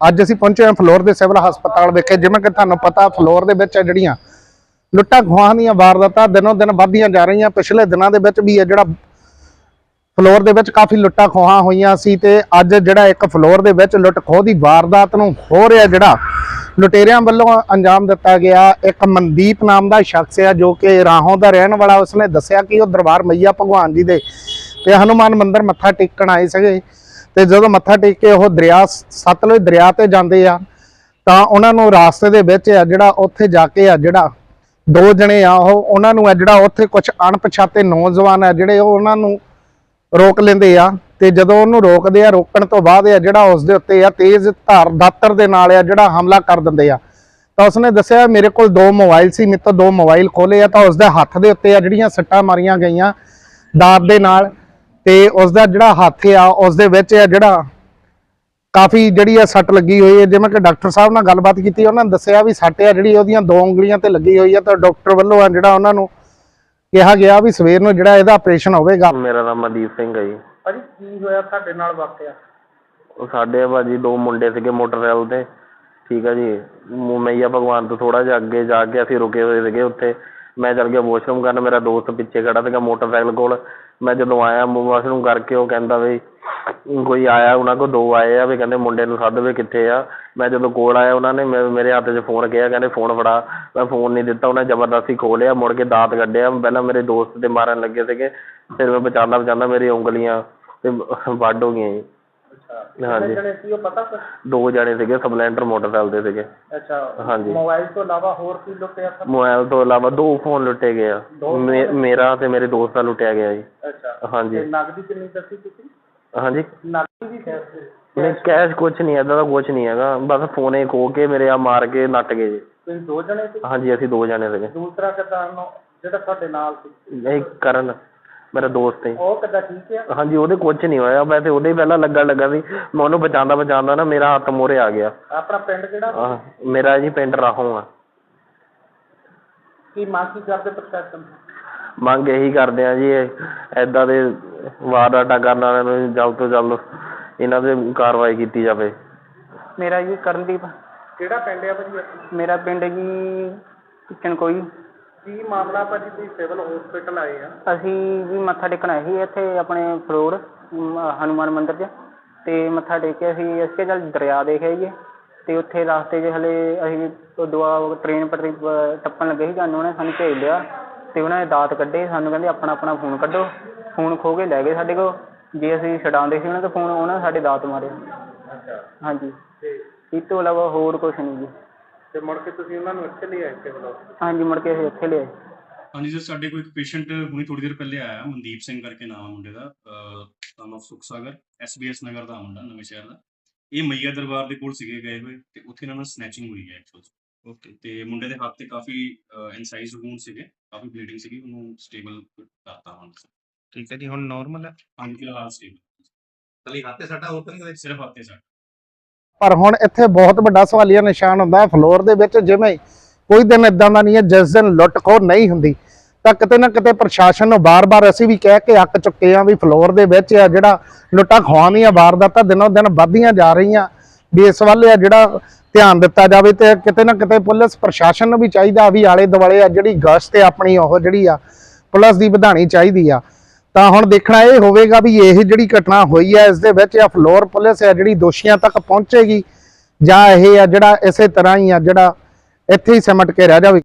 ਅੱਜ ਅਸੀਂ ਪਹੁੰਚੇ ਹਾਂ ਫਲੋਰ ਦੇ ਸਿਵਲ ਹਸਪਤਾਲ ਵਿਖੇ, ਜਿਵੇਂ ਕਿ ਤੁਹਾਨੂੰ ਪਤਾ ਫਲੋਰ ਦੇ ਵਿੱਚ ਜਿਹੜੀਆਂ ਲੁੱਟਾਂ ਖੋਹਾਂ ਦੀਆਂ ਵਾਰਦਾਤਾਂ ਦਿਨੋਂ ਦਿਨ ਵੱਧਦੀਆਂ ਜਾ ਰਹੀਆਂ। ਪਿਛਲੇ ਦਿਨਾਂ ਦੇ ਵਿੱਚ ਵੀ ਇਹ ਜਿਹੜਾ ਫਲੋਰ ਦੇ ਵਿੱਚ ਕਾਫੀ ਲੁੱਟਾਂ ਖੋਹਾਂ ਹੋਈਆਂ ਸੀ ਤੇ ਅੱਜ ਜਿਹੜਾ ਇੱਕ ਫਲੋਰ ਦੇ ਵਿੱਚ ਲੁੱਟ ਖੋਹ ਦੀ ਵਾਰਦਾਤ ਨੂੰ ਹੋ ਰਿਹਾ ਜਿਹੜਾ ਲੁਟੇਰਿਆਂ ਵੱਲੋਂ ਅੰਜਾਮ ਦਿੱਤਾ ਗਿਆ। ਇੱਕ ਮਨਦੀਪ ਨਾਮ ਦਾ ਸ਼ਖਸ ਹੈ ਜੋ ਕਿ ਰਾਹੋਂ ਦਾ ਰਹਿਣ ਵਾਲਾ, ਉਸਨੇ ਦੱਸਿਆ ਕਿ ਉਹ ਦਰਬਾਰ ਮਈਆ ਭਗਵਾਨ ਜੀ ਦੇ ਤੇ ਹਨੂਮਾਨ ਮੰਦਿਰ ਮੱਥਾ ਟੇਕਣ ਆਏ ਸੀਗੇ। ਤੇ ਜਦੋਂ ਮੱਥਾ ਟੇਕ ਕੇ ਉਹ ਦਰਿਆ, ਸਤਲੁਜ ਦਰਿਆ ਤੇ ਜਾਂਦੇ ਆ, ਤਾਂ ਉਹਨਾਂ ਨੂੰ ਰਾਸਤੇ ਦੇ ਵਿੱਚ ਆ ਜਿਹੜਾ ਉੱਥੇ ਜਾ ਕੇ ਆ ਜਿਹੜਾ ਦੋ ਜਣੇ ਆ, ਉਹ ਉਹਨਾਂ ਨੂੰ ਆ ਜਿਹੜਾ ਉੱਥੇ ਕੁਝ ਅਣਪਛਾਤੇ ਨੌਜਵਾਨ ਆ ਜਿਹੜੇ ਉਹ ਉਹਨਾਂ ਨੂੰ ਰੋਕ ਲੈਂਦੇ ਆ ਤੇ ਜਦੋਂ ਉਹਨੂੰ ਰੋਕਦੇ ਆ, ਰੋਕਣ ਤੋਂ ਬਾਅਦ ਆ ਜਿਹੜਾ ਉਸ ਦੇ ਉੱਤੇ ਆ ਤੇਜ਼ ਧਾਰ, ਦਾਤਰ ਦੇ ਨਾਲ ਆ ਜਿਹੜਾ ਹਮਲਾ ਕਰ ਦਿੰਦੇ ਆ। ਤਾਂ ਉਸਨੇ ਦੱਸਿਆ, ਮੇਰੇ ਕੋਲ ਦੋ ਮੋਬਾਈਲ ਸੀ, ਮੇਰੇ ਤੋਂ ਦੋ ਮੋਬਾਈਲ ਖੋਲੇ ਆ। ਤਾਂ ਉਸਦੇ ਹੱਥ ਦੇ ਉੱਤੇ ਆ ਜਿਹੜੀਆਂ ਸੱਟਾਂ ਮਾਰੀਆਂ ਗਈਆਂ, ਦਾਤ ਦੇ ਨਾਲ। ਤੇ ਉਸ ਦਾ ਜਿਹੜਾ ਹੱਥ ਆ ਉਸ ਦੇ ਵਿੱਚ ਆ ਜਿਹੜਾ ਕਾਫੀ ਜਿਹੜੀ ਆ ਸੱਟ ਲੱਗੀ ਹੋਈ ਹੈ। ਜਿਵੇਂ ਕਿ ਡਾਕਟਰ ਸਾਹਿਬ ਨਾਲ ਗੱਲਬਾਤ ਕੀਤੀ ਉਹਨਾਂ ਨੇ ਦੱਸਿਆ ਵੀ ਸੱਟ ਆ ਜਿਹੜੀ ਉਹਦੀਆਂ ਦੋ ਉਂਗਲੀਆਂ ਤੇ ਲੱਗੀ ਹੋਈ ਹੈ ਤਾਂ ਡਾਕਟਰ ਵੱਲੋਂ ਆ ਜਿਹੜਾ ਉਹਨਾਂ ਨੂੰ ਕਿਹਾ ਗਿਆ ਵੀ ਸਵੇਰ ਨੂੰ ਜਿਹੜਾ ਇਹਦਾ ਆਪਰੇਸ਼ਨ ਹੋਵੇਗਾ। ਮੇਰਾ ਨਾਮ ਮਨਦੀਪ ਸਿੰਘ ਹੈ ਜੀ। ਭਾਜੀ ਕੀ ਹੋਇਆ ਤੁਹਾਡੇ ਨਾਲ ਵਾਕਿਆ? ਉਹ ਸਾਡੇ ਭਾਜੀ ਦੋ ਮੁੰਡੇ ਸੀਗੇ ਮੋਟਰਸਾਈਕਲ ਤੇ। ਠੀਕ ਆ ਜੀ। ਮ- ਮਈਆ ਭਗਵਾਨ ਤੋਂ ਥੋੜਾ ਜਿਹਾ ਅੱਗੇ ਜਾ ਕੇ ਅਸੀਂ ਰੁਕੇ ਹੋਏ ਸੀਗੇ ਉੱਥੇ। ਮੈਂ ਚੱਲ ਗਿਆ ਵਾਸ਼ਰੂਮ ਕਰਨ, ਮੇਰਾ ਦੋਸਤ ਪਿੱਛੇ ਖੜਾ ਸੀਗਾ ਮੋਟਰਸਾਈਕਲ ਕੋਲ। ਮੈਂ ਜਦੋਂ ਆਇਆ ਵਾਸ਼ਰੂਮ ਕਰਕੇ ਉਹ ਕਹਿੰਦਾ ਵੀ ਕੋਈ ਆਇਆ ਉਹਨਾਂ ਕੋਲ ਦੋ ਆਏ ਆ ਵੀ ਕਹਿੰਦੇ ਮੁੰਡੇ ਨੂੰ ਸੱਦ ਵੀ ਕਿੱਥੇ ਆ। ਮੈਂ ਜਦੋਂ ਕੋਲ ਆਇਆ, ਉਹਨਾਂ ਨੇ ਮੇ- ਮੇਰੇ ਹੱਥ 'ਚ ਫੋਨ ਗਿਆ ਕਹਿੰਦੇ ਫੋਨ ਫੜਾ। ਮੈਂ ਫੋਨ ਨਹੀਂ ਦਿੱਤਾ, ਉਹਨੇ ਜ਼ਬਰਦਸਤੀ ਖੋਲਿਆ ਮੁੜ ਕੇ ਦਾਤ ਕੱਢਿਆ। ਪਹਿਲਾਂ ਮੇਰੇ ਦੋਸਤ ਤੇ ਮਾਰਨ ਲੱਗੇ ਸੀਗੇ, ਫਿਰ ਮੈਂ ਬਚਾਉਂਦਾ ਬਚਾਉਂਦਾ ਮੇਰੀ ਉਂਗਲੀਆਂ ਤੇ ਵੱਢ ਹੋ ਗਈਆਂ ਜੀ। ਹਾਂਜੀ। ਜਣੇ ਸੀ ਉਹ ਪਤਾ ਕੁਛ? ਦੋ ਜਣੇ ਸੀਗੇ ਸਪਲੈਂਡਰ ਮੋਟਰਸਾਈਕਲ ਦੇ ਸੀਗੇ। ਅੱਛਾ ਹਾਂਜੀ। ਮੋਬਾਈਲ ਤੋਂ ਇਲਾਵਾ ਹੋਰ ਕੀ ਲੁੱਟਿਆ ਸਰ? ਮੋਬਾਈਲ ਤੋਂ ਇਲਾਵਾ ਦੋ ਫੋਨ ਲੁੱਟੇ ਗਏ ਆ। ਮੇ- ਮੇਰਾ ਤੇ ਮੇਰੇ ਦੋਸਤ ਦਾ ਲੁੱਟਿਆ ਗਿਆ ਜੀ। ਅੱਛਾ। ਹਾਂਜੀ। ਨਗਦੀ ਕਿੰਨੀ ਦੱਸੀ ਤੁਸੀਂ? ਹਾਂਜੀ। ਨਗਦੀ ਵੀ ਨਹੀਂ ਕੈਸ਼ ਕੁਛ ਨਹੀਂ ਏਦਾਂ ਦਾ ਕੁਛ ਨਹੀਂ ਹੈਗਾ। ਬਸ ਫੋਨੇ ਖੋ ਕੇ ਮੇਰੇ ਆ ਮਾਰ ਕੇ ਨੱਟ ਗਏ ਜੀ। ਤੁਸੀਂ ਦੋ ਜਣੇ ਸੀ? ਹਾਂਜੀ ਅਸੀਂ ਦੋ ਜਣੇ ਸੀਗੇ। ਦੂਸਰਾ ਕਿਦਾਂ ਜਿਹੜਾ ਤੁਹਾਡੇ ਨਾਲ ਸੀ? ਇਹ ਕਰਨ। ਮੇਰਾ ਦੋਸਤ ਹੈ। ਉਹ ਕਿਦਾਂ ਠੀਕ ਆ? ਹਾਂਜੀ ਉਹਦੇ ਕੁਛ ਨਹੀਂ ਹੋਇਆ। ਮੈਂ ਤੇ ਉਹਦੇ ਪਹਿਲਾਂ ਲੱਗਾ ਲੱਗਾ ਸੀ ਮੈਂ ਉਹਨੂੰ ਬਚਾਉਂਦਾ ਬਚਾਉਂਦਾ ਨਾ ਮੇਰਾ ਹੱਥ ਮੋਰੇ ਆ ਗਿਆ। ਆਪਣਾ ਪਿੰਡ ਕਿਹੜਾ? ਆਹ, ਮੇਰਾ ਜੀ ਪਿੰਡ ਰਾਹੋਂ ਆ। ਕੀ ਮੰਗ ਕੀ ਕਰਦੇ ਪ੍ਰਸ਼ਾਸਨ ਮੰਗ ਇਹੀ ਕਰਦੇ ਆ ਜੀ ਐਦਾਂ ਦੇ ਵਾਰਦਾਤਾਂ ਕਰਨ ਵਾਲਿਆਂ ਨੂੰ ਜਲਦ ਤੋਂ ਜਲਦ ਇਹਨਾਂ ਤੇ ਕਾਰਵਾਈ ਕੀਤੀ ਜਾਵੇ। ਮੇਰਾ ਜੀ ਕਰਨਦੀਪ। ਕਿਹੜਾ ਪਿੰਡ ਆ ਭਾਜੀ? ਮੇਰਾ ਪਿੰਡ ਜੀ ਕਿਚਨ ਕੋਈ ਕੀ ਮਾਮਲਾ ਭਾਜੀ ਤੁਸੀਂ ਸਿਵਲ ਹਸਪੀਟਲ ਆਏ ਆ? ਅਸੀਂ ਜੀ ਮੱਥਾ ਟੇਕਣ ਆਏ ਸੀ ਇੱਥੇ ਆਪਣੇ ਫਲੋਰ ਹਨੂੰਮਾਨ ਮੰਦਿਰ 'ਚ ਤੇ ਮੱਥਾ ਟੇਕਿਆ ਸੀ। ਅਸੀਂ ਕਿਹਾ ਚੱਲ ਦਰਿਆ ਦੇਖ ਆਈਏ ਤੇ ਉੱਥੇ ਰਸਤੇ 'ਚ ਹਲੇ ਅਸੀਂ ਦੁਆ ਟ੍ਰੇਨ ਪਟਰੀ ਟੱਪਣ ਲੱਗੇ ਸੀ ਸਾਨੂੰ ਉਹਨੇ ਸਾਨੂੰ ਭੇਜ ਲਿਆ ਤੇ ਉਹਨਾਂ ਨੇ ਦਾਤ ਕੱਢੇ। ਸਾਨੂੰ ਕਹਿੰਦੇ ਆਪਣਾ ਆਪਣਾ ਫੋਨ ਕੱਢੋ ਫੋਨ ਖੋ ਕੇ ਲੈ ਗਏ ਸਾਡੇ ਕੋਲ। ਜੇ ਅਸੀਂ ਛਡਾਉਂਦੇ ਸੀ ਉਹਨਾਂ ਦਾ ਫੋਨ ਉਹਨਾਂ ਨੇ ਸਾਡੇ ਦਾਤ ਮਾਰੇ। ਅੱਛਾ। ਹਾਂਜੀ। ਤੇ ਇਸ ਤੋਂ ਇਲਾਵਾ ਹੋਰ ਕੁਛ ਨਹੀਂ ਜੀ। ਤੇ ਮੁੜ ਕੇ ਤੁਸੀਂ ਉਹਨਾਂ ਨੂੰ ਇੱਥੇ ਲੈ ਆਏ ਸਿਵਲ ਹਸਪੀਟਲ ਹਾਂਜੀ ਮੁੜ ਕੇ ਅਸੀਂ ਇੱਥੇ ਲਿਆਏ। ਹਾਂਜੀ ਸਰ ਸਾਡੇ ਕੋਲ ਇੱਕ ਪੇਸ਼ੈਂਟ ਹੁਣੀ ਥੋੜੀ ਦੇਰ ਪਹਿਲੇ ਆਇਆ ਮਨਦੀਪ ਸਿੰਘ ਕਰਕੇ ਨਾਮ ਆ ਮੁੰਡੇ ਦਾ ਸਨ ਆਫ ਸੁਖਸਾਗਰ ਐਸਬੀਐਸ ਨਗਰ ਦਾ ਮੁੰਡਾ ਨਵੇਂ ਸ਼ਹਿਰ ਦਾ। ਇਹ ਮਈਆ ਦਰਬਾਰ ਦੇ ਕੋਲ ਸੀਗੇ ਗਏ ਹੋਏ ਤੇ ਉੱਥੇ ਇਹਨਾਂ ਨਾਲ ਸਨੈਚਿੰਗ ਹੋਈ ਹੈ ਐਕਚੁਅਲ ਓਕੇ ਤੇ ਮੁੰਡੇ ਦੇ ਹੱਥ ਤੇ ਕਾਫੀ ਇਨਸਾਈਜ਼ ਵੂਨ ਸੀਗੇ ਕਾਫੀ ਬਲੀਡਿੰਗ ਸੀਗੀ ਉਹਨੂੰ ਸਟੇਬਲ ਕਰਤਾ ਹੁਣ ਠੀਕ ਹੈ ਜੀ ਹੁਣ ਨਾਰਮਲ ਹੈ? ਹਾਂਜੀ ਫਿਲਹਾਲ ਸਟੇਬਲ ਖਾਲੀ ਹੱਥੇ ਸਾਡਾ ਹੋਰ ਤਾਂ ਨਹੀਂ ਸਿਰਫ ਹੱਥੇ ਸੱਟ। ਪਰ ਹੁਣ ਇੱਥੇ ਬਹੁਤ ਵੱਡਾ ਸਵਾਲੀਆ ਨਿਸ਼ਾਨ ਹੁੰਦਾ ਹੈ ਫਲੋਰ ਦੇ ਵਿੱਚ, ਜਿਵੇਂ ਕੋਈ ਦਿਨ ਇਦਾਂ ਦਾ ਨਹੀਂ ਹੈ, ਜਿਸ ਦਿਨ ਲੁੱਟ ਖੋਹ ਨਹੀਂ ਹੁੰਦੀ, ਤਾਂ ਕਿਤੇ ਨਾ ਕਿਤੇ ਪ੍ਰਸ਼ਾਸਨ ਨੂੰ ਬਾਰ-ਬਾਰ ਅਸੀਂ ਵੀ ਕਹਿ ਕੇ ਅੱਕ ਚੁੱਕੇ ਹਾਂ ਵੀ ਫਲੋਰ ਦੇ ਵਿੱਚ ਆ ਜਿਹੜਾ ਲੁੱਟਾਂ ਖੋਹਾਂ ਦੀਆਂ ਵਾਰਦਾਤਾਂ ਦਿਨੋਂ ਦਿਨ ਵੱਧਦੀਆਂ ਜਾ ਰਹੀਆਂ, ਵੀ ਇਸ ਵੱਲ ਆ ਜਿਹੜਾ ਧਿਆਨ ਦਿੱਤਾ ਜਾਵੇ ਤੇ ਕਿਤੇ ਨਾ ਕਿਤੇ ਪੁਲਿਸ, ਪ੍ਰਸ਼ਾਸਨ ਨੂੰ ਵੀ ਚਾਹੀਦਾ ਵੀ ਆਲੇ ਦੁਆਲੇ ਆ ਜਿਹੜੀ ਗਸ਼ਤ ਹੈ ਆਪਣੀ, ਉਹ ਜਿਹੜੀ ਆ ਪੁਲਿਸ ਦੀ ਵਧਾਣੀ ਚਾਹੀਦੀ ਆ। ਤਾਂ ਹੁਣ ਦੇਖਣਾ ਇਹ ਹੋਵੇਗਾ ਵੀ ਇਹ ਜਿਹੜੀ ਘਟਨਾ ਹੋਈ ਹੈ, ਇਸ ਦੇ ਵਿੱਚ ਆ ਫਲੋਰ ਪੁਲਿਸ ਹੈ ਜਿਹੜੀ ਦੋਸ਼ੀਆਂ ਤੱਕ ਪਹੁੰਚੇਗੀ ਜਾਂ ਇਹ ਆ ਜਿਹੜਾ ਇਸੇ ਤਰ੍ਹਾਂ ਹੀ ਆ ਜਿਹੜਾ ਇੱਥੇ ਹੀ ਸਿਮਟ ਕੇ ਰਹਿ ਜਾਵੇ।